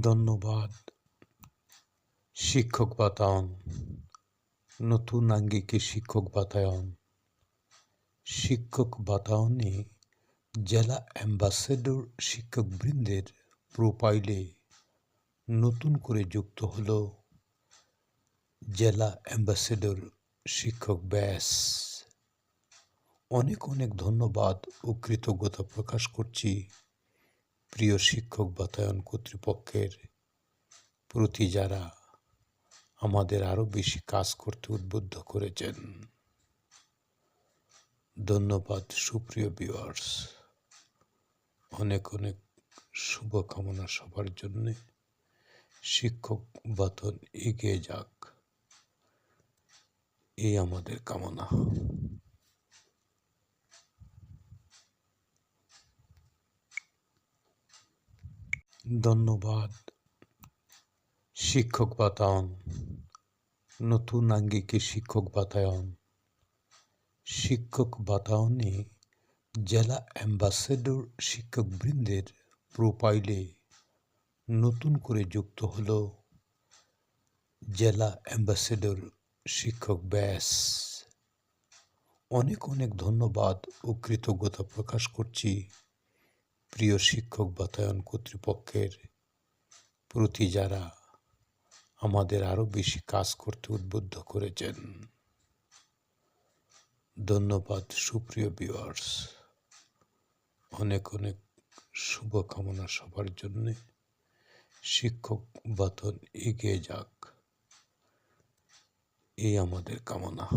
ধন্যবাদ। শিক্ষক বাতায়ন, নতুন আঙ্গিকে শিক্ষক বাতায়ন। শিক্ষক বাতায়নে জেলা অ্যাম্বাসেডর শিক্ষকবৃন্দের প্রোফাইলে নতুন করে যুক্ত হল জেলা অ্যাম্বাসেডর শিক্ষক ব্যাস। অনেক অনেক ধন্যবাদ ও কৃতজ্ঞতা প্রকাশ করছি। প্রিয় শিক্ষক বাতায়ন কর্তৃপক্ষের প্রতি যারা আমাদের আরও বেশি কাজ করতে উদ্বুদ্ধ করেছেন। ধন্যবাদ সুপ্রিয় ভিউয়ার্স অনেক অনেক শুভকামনা সবার জন্যে। শিক্ষক বাতন এগিয়ে যাক। এই আমাদের কামনা। ধন্যবাদ। শিক্ষক বাতায়ন, নতুন আঙ্গিকে শিক্ষক বাতায়ন। শিক্ষক বাতায়নে জেলা অ্যাম্বাসেডর শিক্ষকবৃন্দের প্রোফাইলে নতুন করে যুক্ত হল জেলা অ্যাম্বাসেডর শিক্ষক ব্যাস। অনেক অনেক ধন্যবাদ ও কৃতজ্ঞতা প্রকাশ করছি। প্রিয় শিক্ষক বাতায়ন কর্তৃপক্ষের প্রতি যারা আমাদের আরও বেশি কাজ করতে উদ্বুদ্ধ করেছেন। ধন্যবাদ, সুপ্রিয় ভিউয়ার্স অনেক অনেক শুভকামনা সবার জন্যে। শিক্ষক বাতন এগিয়ে যাক। এই আমাদের কামনা।